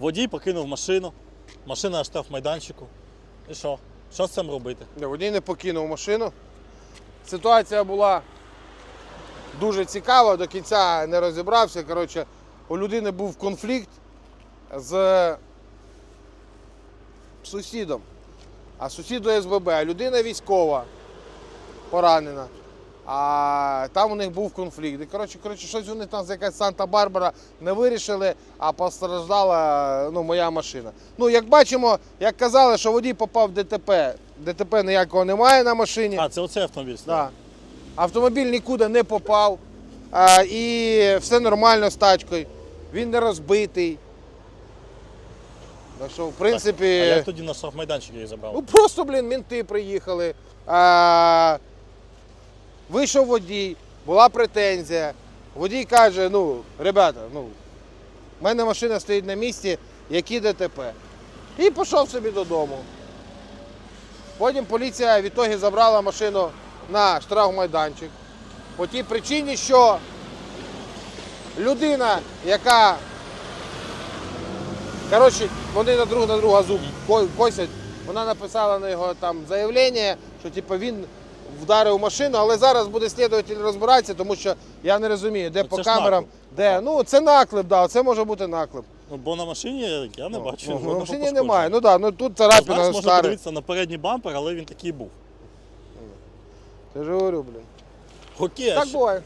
Водій покинув машину, машина на штрафмайданчику. І що? Що з цим робити? Водій не покинув машину. Ситуація була дуже цікава, до кінця не розібрався. Коротше, у людини був конфлікт з сусідом. А сусід до СББ, а людина військова, поранена. А там у них був конфлікт. І коротше, коротше, щось вони там якась Санта-Барбара не вирішили, а постраждала ну, моя машина. Ну, як бачимо, як казали, що водій попав в ДТП. ДТП ніякого немає на машині. А, це оцей автомобіль. Да. Автомобіль нікуди не попав. А, і все нормально з тачкою. Він не розбитий. Так що, в принципі. А як тоді на штрафмайданчик її забрав? Ну просто, блін, мінти приїхали. А, вийшов водій, була претензія. Водій каже: ну, ребята, ну, в мене машина стоїть на місці, які ДТП. І пішов собі додому. Потім поліція відтоді забрала машину на штрафмайданчик. По тій причині, що людина, яка Коротше, вони на друг на друга зуб косять. Вона написала на його там заявлення, що типу, він вдарив машину, але зараз буде слідуватель розбиратися, тому що я не розумію, де це по ж камерам, де. Ну, це наклеп, да, це може бути наклеп. Ну, бо на машині я не бачу. Ну, жодного в машині пошкодження. немає. Ну так, да, ну тут Ну, царапина Знаєш, можна старий. подивитися на передній бампер, але він такий був. Я ж говорю, блін. Окей, а Так що- буває.